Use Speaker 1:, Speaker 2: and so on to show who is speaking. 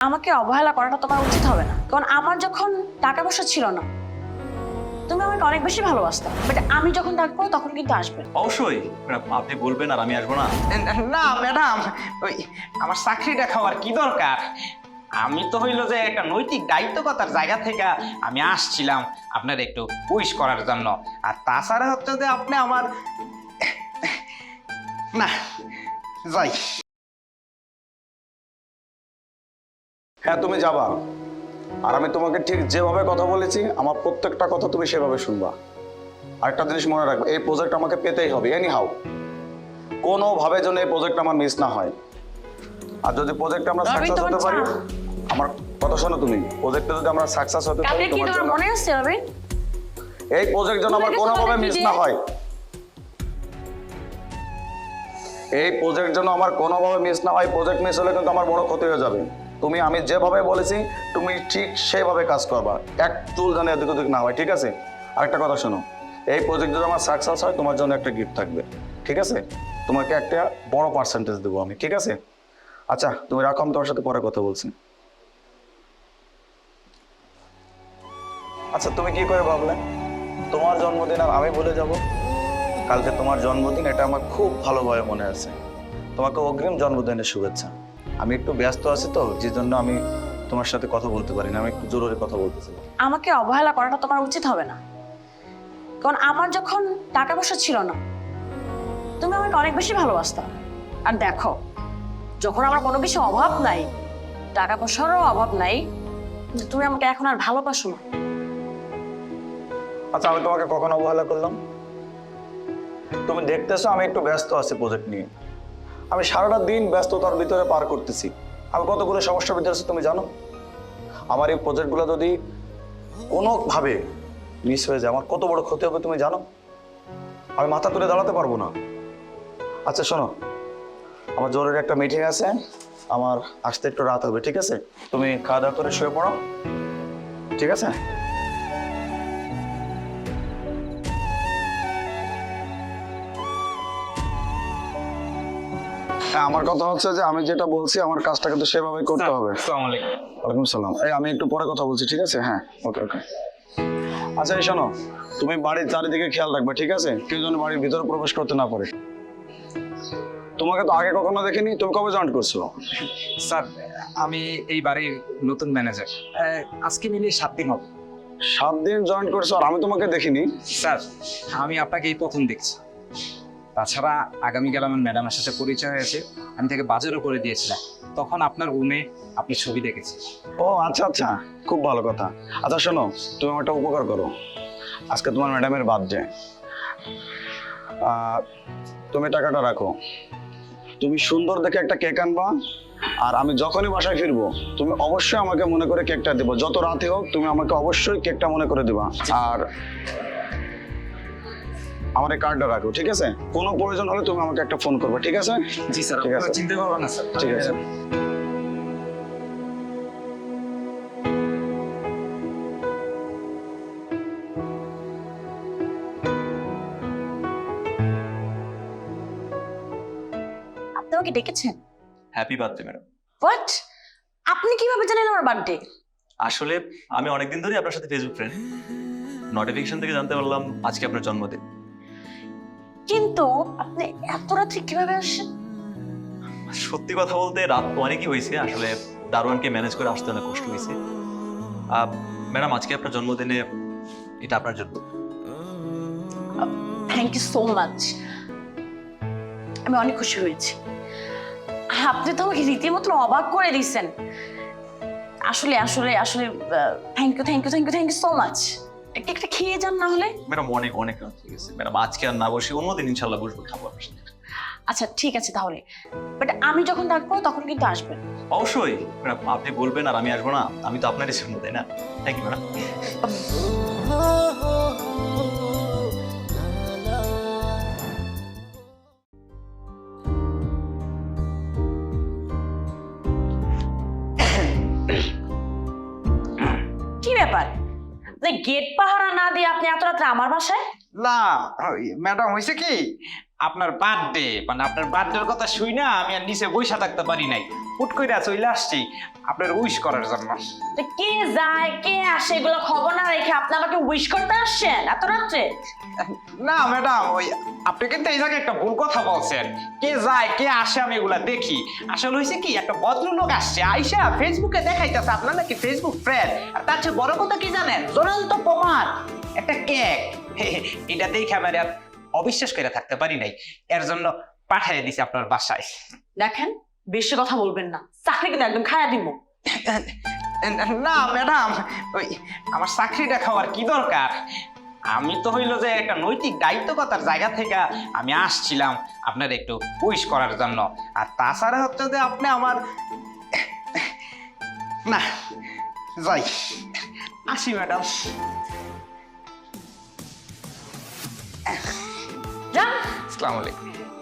Speaker 1: আমাকে অবহেলা করাটা তোমার উচিত হবে না। কারণ আমার যখন টাকা পয়সা ছিল না তুমি আমাকে অনেক বেশি ভালোবাসতো। বাট আমি যখন ডাকবো তখন কিন্তু আসবে।
Speaker 2: অবশ্যই। ম্যাডাম আপনি বলবেন আর আমি আসব না।
Speaker 3: না ম্যাডাম ওই আমার চাকরিটা খাওয়ার কি দরকার? আমি তো হইল যে একটা নৈতিক দায়িত্বকতার জায়গা থেকে আমি আসছিলাম আপনার একটু উইশ করার জন্য। আর তাছাড়া হচ্ছে যে আপনি আমার না যাই।
Speaker 4: হ্যাঁ তুমি যাবা। আর আমি তোমাকে ঠিক যেভাবে কথা বলেছি আমার প্রত্যেকটা কথা তুমি সেভাবে শুনবা। আরেকটা জিনিস মনে রাখবে এই প্রজেক্ট আমাকে পেতেই হবে। এনি হাউ কোনোভাবে যেন এই প্রজেক্ট আমার মিস না হয়। আর যদি প্রজেক্ট আমরা সাকসেস হতে পারি আমার কথা শোনো তুমি প্রজেক্টে যদি আমরা সাকসেস হতে পারি তোমার জন্য
Speaker 1: মনে আছে রবি?
Speaker 4: এই প্রজেক্ট যেন আমার কোনোভাবে মিস না হয়। এই প্রজেক্ট যেন আমার কোনোভাবে মিস না হয় প্রজেক্ট মিস হলে কিন্তু আমার বড় ক্ষতি হয়ে যাবে। তুমি, আমি যেভাবে বলেছি, তুমি ঠিক সেভাবে কাজ করবা। এক চুল জানে এদিক ওদিক না হয়, ঠিক আছে? আরেকটা কথা শোনো, এই প্রজেক্ট যদি আমার সাকসেস হয়, তোমার জন্য একটা গিফট থাকবে, ঠিক আছে? তোমাকে একটা বড় পার্সেন্টেজ দেবো আমি, ঠিক আছে? আচ্ছা তুমি রাখো, আমি তোমার সাথে পরে কথা বলছি। আচ্ছা তুমি কি করে ভাবলে? তোমার জন্মদিন, আর আমি ভুলে যাব। কালকে তোমার জন্মদিন, এটা আমার খুব ভালোভাবে মনে আছে। তোমাকে অগ্রিম জন্মদিনের শুভেচ্ছা। আমি একটু ব্যস্ত আছি তো যে জন্য আমি তোমার সাথে কথা বলতে পারি না আমি একটু জরুরি কথা বলতেছি
Speaker 1: আমাকে অবহেলা করাটা তোমার উচিত হবে না। কারণ আমার যখন টাকা পয়সা ছিল না তুমি আমাকে অনেক বেশি ভালোবাসতো। আর দেখো যখন আমার কোনো কিছু অভাব নাই টাকা পয়সারও অভাব নাই তুমি আমাকে এখন আর ভালোবাসো না।
Speaker 4: আচ্ছা আমি তোমাকে কখন অবহেলা করলাম? তুমি দেখতেছো আমি একটু ব্যস্ত আছি প্রজেক্ট নিয়ে। আমি সারাটা দিন ব্যস্ততার ভিতরে পার করতেছি। আমি কতগুলো সমস্যার ভিতরে আছি তুমি জানো? আমার এই প্রজেক্টগুলো যদি কোনোভাবে মিস হয়ে যায়, আমার কত বড় ক্ষতি হবে তুমি জানো? আমি মাথা তুলে দাঁড়াতে পারব না। আচ্ছা শোনো। আমার জরুরি একটা মিটিং আছে। আমার আসতে একটু রাত হবে, ঠিক আছে? তুমি খাওয়া দাওয়া করে শুয়ে পড়ো। ঠিক আছে? আমার কথা হচ্ছে যে আমি যেটা বলছি আমার কাজটা কিন্তু সেভাবে করতে হবে।
Speaker 3: আসসালামু আলাইকুম।
Speaker 4: ওয়ালাইকুম সালাম এই আমি একটু পরে কথা বলছি ঠিক আছে? হ্যাঁ ওকে ওকে। আচ্ছা এই শোনো তুমি বাড়ির চারিদিকে খেয়াল রাখবে ঠিক আছে? কেউ যেন বাড়ির ভিতরে প্রবেশ করতে না পারে। তোমাকে তো আগে কখনো দেখিনি তুমি কবে জয়েন করছ?
Speaker 5: স্যার আমি এই বাড়ির নতুন ম্যানেজার আজকে মিলিয়ে সাত দিন হবে।
Speaker 4: সাত দিন জয়েন করছ আর আমি তোমাকে দেখিনি।
Speaker 5: স্যার আমি আপনাকে এই প্রথম দেখছি। তাছাড়া আগামীকাল আমার ম্যাডামের সাথে পরিচয় হয়েছে। আমি তাকে বাজারও করে দিয়েছিলাম। তখন আপনার রুমে আপনি ছবি দেখেছি
Speaker 4: ও আচ্ছা আচ্ছা। খুব ভালো কথা। আচ্ছা শোনো তুমি আমার একটা উপকার করো। আজকে তোমার ম্যাডামের বার্থডে তুমি টাকাটা রাখো। তুমি সুন্দর দেখে একটা কেক আনবা আর আমি যখনই বাসায় ফিরবো তুমি অবশ্যই আমাকে মনে করে কেকটা দেবো। যত রাতে হোক তুমি আমাকে অবশ্যই কেকটা মনে করে দিবা। আর আমার এই কার্ডটা রাখো ঠিক আছে? কোনো প্রয়োজন হলে তুমি আমাকে একটা ফোন করবে ঠিক আছে?
Speaker 5: জি স্যার
Speaker 4: ঠিক আছে।
Speaker 5: চিন্তা করবেন না স্যার।
Speaker 4: ঠিক আছে।
Speaker 1: আপনি আমাকে ডেকেছেন?
Speaker 2: হ্যাপি বার্থডে ম্যাডাম
Speaker 1: হোয়াট আপনি কীভাবে জানেন আমার বার্থডে?
Speaker 2: আসলে আমি অনেকদিন ধরেই আপনার সাথে ফেসবুক ফ্রেন্ড নোটিফিকেশন থেকে জানতে পারলাম আজকে আপনার জন্মদিন।
Speaker 1: কিন্তু আপনি এত রাত্রে কীভাবে আসেন?
Speaker 2: সত্যি কথা বলতে রাত অনেকই হয়েছে আসলে দারোয়ানকে ম্যানেজ করে আসতে অনেক কষ্ট হয়েছে। ম্যাডাম আজকে আপনার জন্মদিনে এটা আপনার জন্য।
Speaker 1: থ্যাংক ইউ সো মাচ আমি অনেক খুশি হয়েছি। আপনি তো আমাকে রীতিমতো অবাক করে দিয়েছেন। আসলে আসলে আসলে thank you thank you thank you thank you so much একটা খেয়ে যান না হলে
Speaker 2: ম্যাডাম অনেক অনেক রাত হয়ে গেছে। ম্যাডাম আজকে আর না বসে অন্যদিন ইনশাল্লাহ বসবো খাব আপনার সাথে।
Speaker 1: আচ্ছা ঠিক আছে তাহলে। বাট আমি যখন ডাকবো তখন কিন্তু আসবেন।
Speaker 2: অবশ্যই। ম্যাডাম আপনি বলবেন আর আমি আসব না। আমি তো আপনারই সামনে তাই না? Thank you madam.
Speaker 1: গেট পাহারা না দিয়ে আপনি এত রাত্রে আমার বাসায়?
Speaker 3: না ম্যাডাম হয়েছে কি? আপনার বার্থডে মানে আপনার বার্থডের কথা শুই না আমি আর নিচে বইসা থাকতে পারি নাই। হুট করে চলে আসছি আপনার উইশ করার জন্য।
Speaker 1: কে যায় কে আসে এগুলো খবর না রেখে আপনি আমাকে উইশ করতে আসছেন এত রাত্রে?
Speaker 3: না ম্যাডাম ওই আপনি কিন্তু এই জায়গায় একটা ভুল কথা বলছেন। কে যায় কে আসে আমি এগুলা দেখি। আসলে হয়েছে কি একটা ভদ্রলোক আসছে আইসা ফেসবুকে দেখাইতেছে আপনার নাকি ফেসবুক ফ্রেন্ড আর তার চেয়ে বড় কথা কি জানেন? জ্বলন্ত প্রমাণ একটা কেক এটা দেখে আর অবিশ্বাস করে থাকতে পারি নাই। এর জন্য পাঠিয়ে দিছি আপনার বাসায়।
Speaker 1: দেখেন বেশি কথা বলবেন না। চাকরি কিন্তু একদম খায়া দিব।
Speaker 3: না ম্যাডাম ওই আমার চাকরিটা খাওয়ার কি দরকার? আমি তো হইল যে একটা নৈতিক দায়িত্বকতার জায়গা থেকে আমি আসছিলাম আপনার একটু উইশ করার জন্য। আর তাছাড়া হচ্ছে যে আপনি আমার না যাই। আসি ম্যাডাম। আসসালামু আলাইকুম।